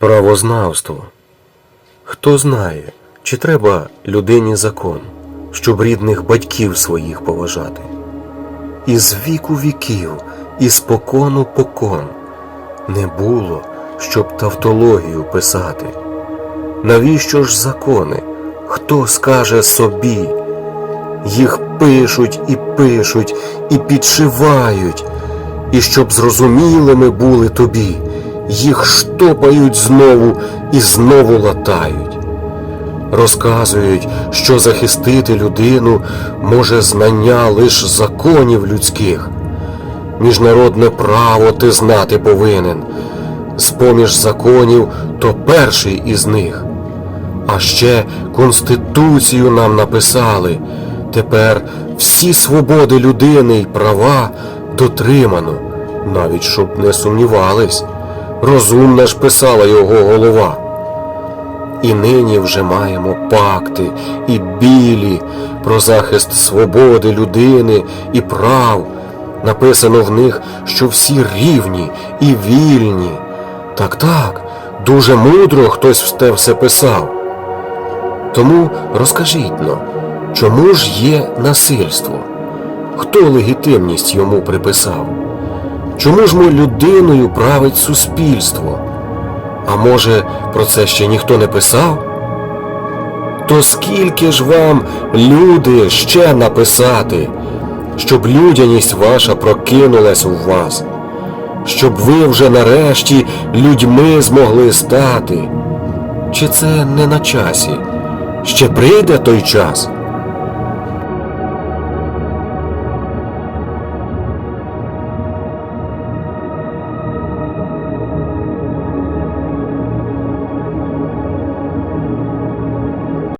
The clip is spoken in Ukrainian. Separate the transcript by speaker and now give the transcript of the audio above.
Speaker 1: Правознавство. Хто знає, чи треба людині закон, щоб рідних батьків своїх поважати? Із віку віків, із покону покон не було, щоб тавтологію писати. Навіщо ж закони? Хто скаже собі? Їх пишуть і пишуть, і підшивають, і щоб зрозумілими були тобі, їх штопають знову і знову латають. Розказують, що захистити людину може знання лиш законів людських. Міжнародне право ти знати повинен. З-поміж законів то перший із них. А ще Конституцію нам написали. Тепер всі свободи людини й права дотримано, навіть щоб не сумнівались. Розумна ж писала його голова. І нині вже маємо пакти і білі про захист свободи людини і прав. Написано в них, що всі рівні і вільні. Так так, дуже мудро хтось те все писав. Тому розкажіть но, чому ж є насильство? Хто легітимність йому приписав? Чому ж ми людиною править суспільство? А може, про це ще ніхто не писав? То скільки ж вам, люди, ще написати, щоб людяність ваша прокинулась у вас, щоб ви вже нарешті людьми змогли стати? Чи це не на часі? Ще прийде той час?